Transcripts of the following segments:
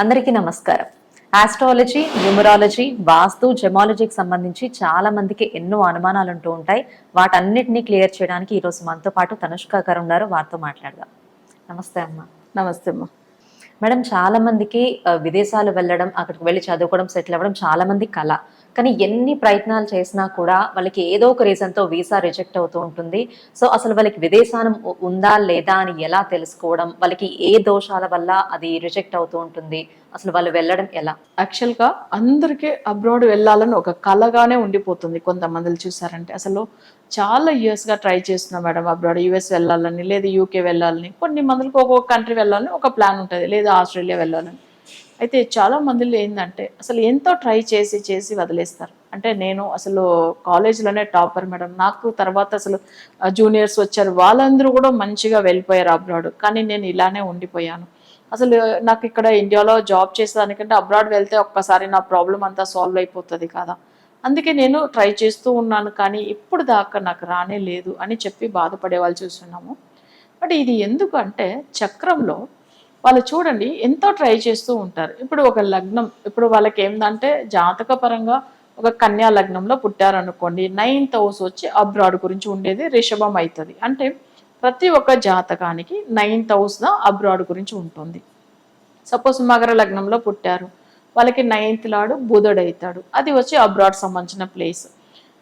అందరికీ నమస్కారం. Astrology numerology వాస్తు జెమాలజీకి సంబంధించి చాలా మందికి ఎన్నో అనుమానాలు ఉంటూ ఉంటాయి. వాటన్నిటిని క్లియర్ చేయడానికి ఈరోజు మనతో పాటు తనుష్క గారు ఉన్నారు. వారితో మాట్లాడదాం. నమస్తే అమ్మా. నమస్తే అమ్మా. మేడం చాలా మందికి విదేశాలు వెళ్ళడం అక్కడికి వెళ్ళి చదువుకోవడం సెటిల్ అవ్వడం చాలా మంది కళ కానీ ఎన్ని ప్రయత్నాలు చేసినా కూడా వాళ్ళకి ఏదో ఒక రీజన్తో వీసా రిజెక్ట్ అవుతూ ఉంటుంది. సో అసలు వాళ్ళకి విదేశానం ఉందా లేదా అని ఎలా తెలుసుకోవడం వాళ్ళకి ఏ దోషాల వల్ల అది రిజెక్ట్ అవుతూ ఉంటుంది అసలు వాళ్ళు వెళ్ళడం ఎలా? యాక్చువల్గా అందరికీ అబ్రాడ్ వెళ్ళాలని ఒక కలగానే ఉండిపోతుంది కొంతమందిని చూసారంటే. అసలు చాలా ఇయర్స్గా ట్రై చేస్తున్నాం మేడం అబ్రాడ్ యూఎస్ వెళ్ళాలని లేదా యూకే వెళ్ళాలని కొన్ని మందులకు ఒక్కొక్క కంట్రీ వెళ్ళాలని ఒక ప్లాన్ ఉంటుంది లేదా ఆస్ట్రేలియా వెళ్ళాలని. అయితే చాలా మందిలో ఏంటంటే అసలు ఎంతో ట్రై చేసి చేసి వదిలేస్తారు. అంటే నేను అసలు కాలేజ్లోనే టాపర్ మేడం. నాకు తర్వాత అసలు జూనియర్స్ వచ్చారు. వాళ్ళందరూ కూడా మంచిగా వెళ్ళిపోయారు అబ్రాడ్. కానీ నేను ఇలానే ఉండిపోయాను. అసలు నాకు ఇక్కడ ఇండియాలో జాబ్ చేసేదానికంటే అబ్రాడ్ వెళ్తే ఒక్కసారి నా ప్రాబ్లం అంతా సాల్వ్ అయిపోతుంది కదా. అందుకే నేను ట్రై చేస్తూ ఉన్నాను. కానీ ఇప్పుడు దాకా నాకు రానే లేదు అని చెప్పి బాధపడే వాళ్ళు చూస్తున్నాము. బట్ ఇది ఎందుకు అంటే చక్రంలో వాళ్ళు చూడండి ఎంతో ట్రై చేస్తూ ఉంటారు. ఇప్పుడు ఒక లగ్నం ఇప్పుడు వాళ్ళకి ఏంటంటే జాతక పరంగా ఒక కన్యా లగ్నంలో పుట్టారనుకోండి నైన్త్ హౌస్ వచ్చి అబ్రాడ్ గురించి ఉండేది రిషభం అవుతుంది అంటే ప్రతి ఒక్క జాతకానికి నైన్త్ హౌస్ అబ్రాడ్ గురించి ఉంటుంది. సపోజ్ మకర లగ్నంలో పుట్టారు వాళ్ళకి నైన్త్ లాడు బుధుడు అవుతాడు అది వచ్చి అబ్రాడ్ సంబంధించిన ప్లేస్.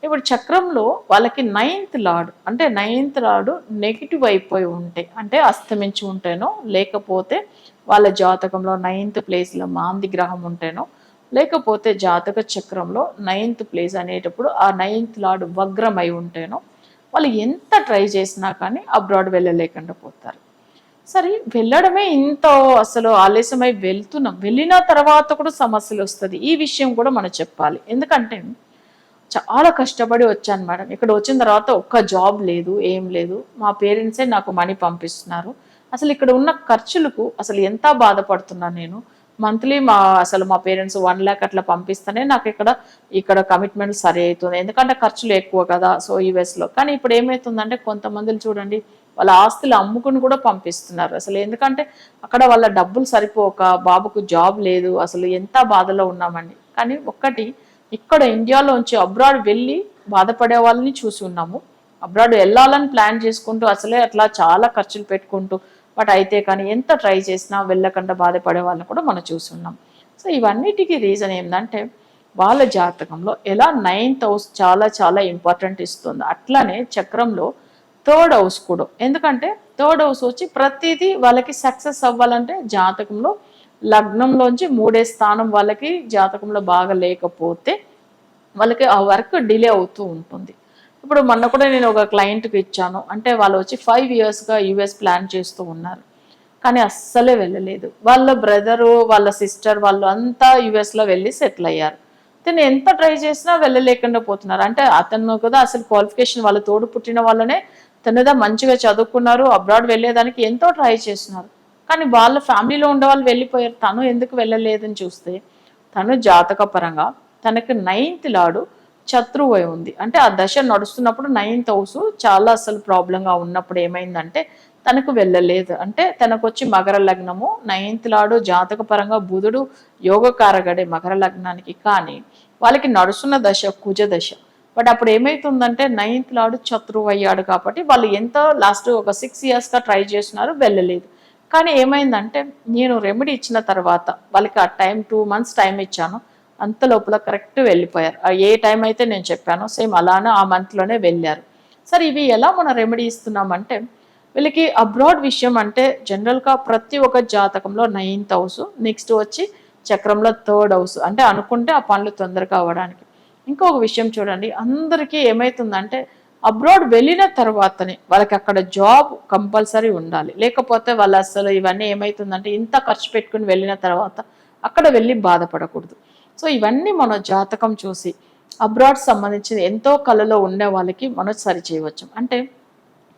ఇప్పుడు చక్రంలో వాళ్ళకి నైన్త్ లాడ్ అంటే నైన్త్ లాడు నెగిటివ్ అయిపోయి ఉంటాయి అంటే అస్తమించి ఉంటేనో లేకపోతే వాళ్ళ జాతకంలో నైన్త్ ప్లేస్లో మాంది గ్రహం ఉంటేనో లేకపోతే జాతక చక్రంలో నైన్త్ ప్లేస్ అనేటప్పుడు ఆ నైన్త్ లాడు వగ్రమై ఉంటేనో వాళ్ళు ఎంత ట్రై చేసినా కానీ అబ్రాడ్ వెళ్ళలేకుండా పోతారు. సరే వెళ్ళడమే ఇంత అసలు ఆలస్యమై వెళ్తున్నాం వెళ్ళిన తర్వాత కూడా సమస్యలు వస్తుంది. ఈ విషయం కూడా మనం చెప్పాలి. ఎందుకంటే చాలా కష్టపడి వచ్చాను మేడం. ఇక్కడ వచ్చిన తర్వాత ఒక్క జాబ్ లేదు ఏం లేదు. మా పేరెంట్సే నాకు మనీ పంపిస్తున్నారు. అసలు ఇక్కడ ఉన్న ఖర్చులకు అసలు ఎంత బాధపడుతున్నాను నేను? మంత్లీ మా అసలు మా పేరెంట్స్ వన్ ల్యాక్ అట్లా పంపిస్తేనే నాకు ఇక్కడ ఇక్కడ కమిట్మెంట్ సరి అవుతుంది. ఎందుకంటే ఖర్చులు ఎక్కువ కదా సో యూఎస్లో కానీ ఇప్పుడు ఏమవుతుందంటే కొంతమందిని చూడండి వాళ్ళ ఆస్తులు అమ్ముకుని కూడా పంపిస్తున్నారు. అసలు ఎందుకంటే అక్కడ వాళ్ళ డబ్బులు సరిపోక బాబుకు జాబ్ లేదు అసలు ఎంత బాధలో ఉన్నామండి. కానీ ఒక్కటి ఇక్కడ ఇండియాలోంచి అబ్రాడ్ వెళ్ళి బాధపడే వాళ్ళని చూసి ఉన్నాము. అబ్రాడ్ వెళ్ళాలని ప్లాన్ చేసుకుంటూ అసలే అట్లా చాలా ఖర్చులు పెట్టుకుంటూ బట్ అయితే కానీ ఎంత ట్రై చేసినా వెళ్ళకుండా బాధపడే వాళ్ళని కూడా మనం చూసి ఉన్నాం. సో ఇవన్నిటికీ రీజన్ ఏంటంటే వాళ్ళ జాతకంలో ఎలా నైన్త్ హౌస్ చాలా చాలా ఇంపార్టెంట్ ఇస్తుంది. అట్లానే చక్రంలో థర్డ్ హౌస్ కూడా. ఎందుకంటే థర్డ్ హౌస్ వచ్చి ప్రతిదీ వాళ్ళకి సక్సెస్ అవ్వాలంటే జాతకంలో లగ్నంలోంచి మూడే స్థానం వాళ్ళకి జాతకంలో బాగా లేకపోతే వాళ్ళకి ఆ వర్క్ డిలే అవుతూ ఉంటుంది. ఇప్పుడు మొన్న కూడా నేను ఒక క్లయింట్కి ఇచ్చాను. అంటే వాళ్ళు వచ్చి ఫైవ్ ఇయర్స్గా యూఎస్ ప్లాన్ చేస్తూ ఉన్నారు. కానీ అస్సలే వెళ్ళలేదు. వాళ్ళ బ్రదరు వాళ్ళ సిస్టర్ వాళ్ళు అంతా యుఎస్లో వెళ్ళి సెటిల్ అయ్యారు. తను ఎంత ట్రై చేసినా వెళ్ళలేకుండా పోతున్నారు. అంటే అతను కదా అసలు క్వాలిఫికేషన్ వాళ్ళ తోడు పుట్టిన వాళ్ళనే తనదా మంచిగా చదువుకున్నారు అబ్రాడ్ వెళ్ళేదానికి ఎంతో ట్రై చేస్తున్నారు. కానీ వాళ్ళ ఫ్యామిలీలో ఉండే వాళ్ళు వెళ్ళిపోయారు. తను ఎందుకు వెళ్ళలేదని చూస్తే తను జాతక పరంగా నైన్త్ లాడు శత్రువు ఉంది. అంటే ఆ దశ నడుస్తున్నప్పుడు నైన్త్ హౌస్ చాలా అసలు ప్రాబ్లంగా ఉన్నప్పుడు ఏమైందంటే తనకు వెళ్ళలేదు. అంటే తనకు వచ్చి మకర లగ్నము నైన్త్ లాడు జాతక పరంగా బుధుడు యోగకారగడే మకర లగ్నానికి. కానీ వాళ్ళకి నడుస్తున్న దశ కుజ దశ. బట్ అప్పుడు ఏమైతుందంటే నైన్త్ లాడు శత్రువు అయ్యాడు కాబట్టి వాళ్ళు ఎంతో లాస్ట్ ఒక సిక్స్ ఇయర్స్గా ట్రై చేస్తున్నారు వెళ్ళలేదు. కానీ ఏమైందంటే నేను రెమెడీ ఇచ్చిన తర్వాత వాళ్ళకి ఆ టైం టూ మంత్స్ టైం ఇచ్చాను. అంత లోపల కరెక్ట్ వెళ్ళిపోయారు. ఏ టైం అయితే నేను చెప్పానో సేమ్ అలానే ఆ మంత్లోనే వెళ్ళారు. సరే ఇవి ఎలా మనం రెమెడీ ఇస్తున్నామంటే వీళ్ళకి అబ్రాడ్ విషయం అంటే జనరల్గా ప్రతి ఒక్క జాతకంలో నైన్త్ హౌస్ నెక్స్ట్ వచ్చి చక్రంలో థర్డ్ హౌస్ అంటే అనుకుంటే ఆ పనులు తొందరగా అవ్వడానికి. ఇంకొక విషయం చూడండి అందరికీ ఏమవుతుందంటే అబ్రాడ్ వెళ్ళిన తర్వాతనే వాళ్ళకి అక్కడ జాబ్ కంపల్సరీ ఉండాలి. లేకపోతే వాళ్ళు అసలు ఇవన్నీ ఏమవుతుందంటే ఇంత ఖర్చు పెట్టుకుని వెళ్ళిన తర్వాత అక్కడ వెళ్ళి బాధపడకూడదు. సో ఇవన్నీ మన జాతకం చూసి అబ్రాడ్ సంబంధించిన ఎంతో కళలో ఉండే వాళ్ళకి మనం సరి చేయవచ్చు. అంటే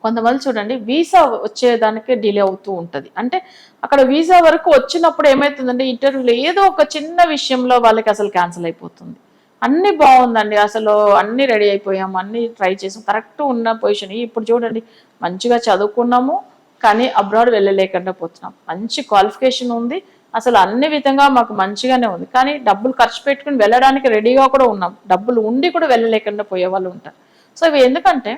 కొంతమంది చూడండి వీసా వచ్చేదానికి డిలే అవుతూ ఉంటుంది. అంటే అక్కడ వీసా వరకు వచ్చినప్పుడు ఏమవుతుందంటే ఇంటర్వ్యూలో ఏదో ఒక చిన్న విషయంలో వాళ్ళకి అసలు క్యాన్సిల్ అయిపోతుంది. అన్నీ బాగుందండి. అసలు అన్నీ రెడీ అయిపోయాము అన్ని ట్రై చేసాం. కరెక్ట్ ఉన్న పొజిషన్. ఇప్పుడు చూడండి మంచిగా చదువుకున్నాము కానీ అబ్రాడ్ వెళ్ళలేకుండా పోతున్నాం. మంచి క్వాలిఫికేషన్ ఉంది. అసలు అన్ని విధంగా మాకు మంచిగానే ఉంది. కానీ డబ్బులు ఖర్చు పెట్టుకుని వెళ్ళడానికి రెడీగా కూడా ఉన్నాం. డబ్బులు ఉండి కూడా వెళ్ళలేకుండా పోయే వాళ్ళు ఉంటారు. సో ఇవి ఎందుకంటే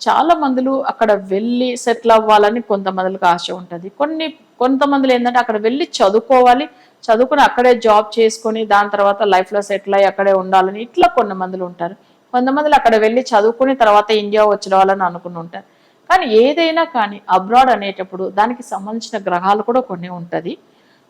చాలా మందులు అక్కడ వెళ్ళి సెటిల్ అవ్వాలని కొంతమందికి ఆశ ఉంటుంది. కొన్ని కొంతమందిలో ఏంటంటే అక్కడ వెళ్ళి చదువుకోవాలి చదువుకుని అక్కడే జాబ్ చేసుకొని దాని తర్వాత లైఫ్లో సెటిల్ అయ్యి అక్కడే ఉండాలని ఇట్లా కొన్ని మందులు ఉంటారు. కొంతమందిలో అక్కడ వెళ్ళి చదువుకుని తర్వాత ఇండియా వచ్చిన అనుకుని ఉంటారు. కానీ ఏదైనా కానీ అబ్రాడ్ అనేటప్పుడు దానికి సంబంధించిన గ్రహాలు కూడా కొన్ని ఉంటుంది.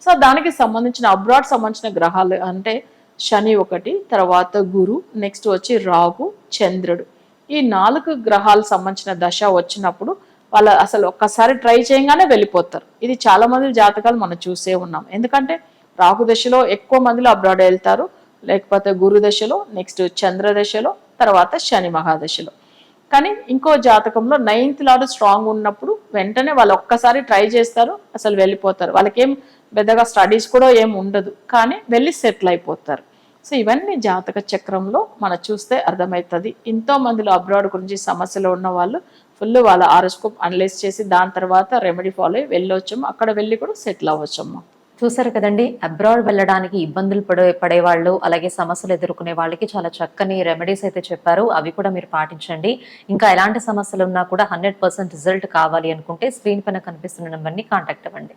సో దానికి సంబంధించిన అబ్రాడ్ సంబంధించిన గ్రహాలు అంటే శని ఒకటి తర్వాత గురు నెక్స్ట్ వచ్చి రాగు చంద్రుడు. ఈ నాలుగు గ్రహాలు సంబంధించిన దశ వచ్చినప్పుడు వాళ్ళ అసలు ఒక్కసారి ట్రై చేయగానే వెళ్ళిపోతారు. ఇది చాలా మంది జాతకాలు మనం చూసే ఉన్నాం. ఎందుకంటే రాహు దశలో ఎక్కువ మందిలో అబ్రాడ్ వెళ్తారు. లేకపోతే గురు దశలో నెక్స్ట్ చంద్ర దశలో తర్వాత శని మహాదశలో. కానీ ఇంకో జాతకంలో నైన్త్ లాడు స్ట్రాంగ్ ఉన్నప్పుడు వెంటనే వాళ్ళు ఒక్కసారి ట్రై చేస్తారు అసలు వెళ్ళిపోతారు. వాళ్ళకేం పెద్దగా స్టడీస్ కూడా ఏం ఉండదు కానీ వెళ్ళి సెటిల్ అయిపోతారు. సో ఇవన్నీ జాతక చక్రంలో మనం చూస్తే అర్థమవుతుంది. ఎంతో మందిలో అబ్రాడ్ గురించి సమస్యలు ఉన్న వాళ్ళు ఫుల్ వాళ్ళ ఆరోస్కోప్ అనలైజ్ చేసి దాని తర్వాత రెమెడీ ఫాలో అయ్యి వెళ్ళొచ్చాము అక్కడ వెళ్ళి కూడా సెటిల్ అవ్వచ్చమ్మా. చూసారు కదండి అబ్రాడ్ వెళ్ళడానికి ఇబ్బందులు పడే పడేవాళ్ళు అలాగే సమస్యలు ఎదుర్కొనే వాళ్ళకి చాలా చక్కని రెమెడీస్ అయితే చెప్పారు. అవి కూడా మీరు పాటించండి. ఇంకా ఎలాంటి సమస్యలు ఉన్నా కూడా హండ్రెడ్ పర్సెంట్ రిజల్ట్ కావాలి అనుకుంటే స్క్రీన్ పైన కనిపిస్తున్న నెంబర్ని కాంటాక్ట్ అవ్వండి.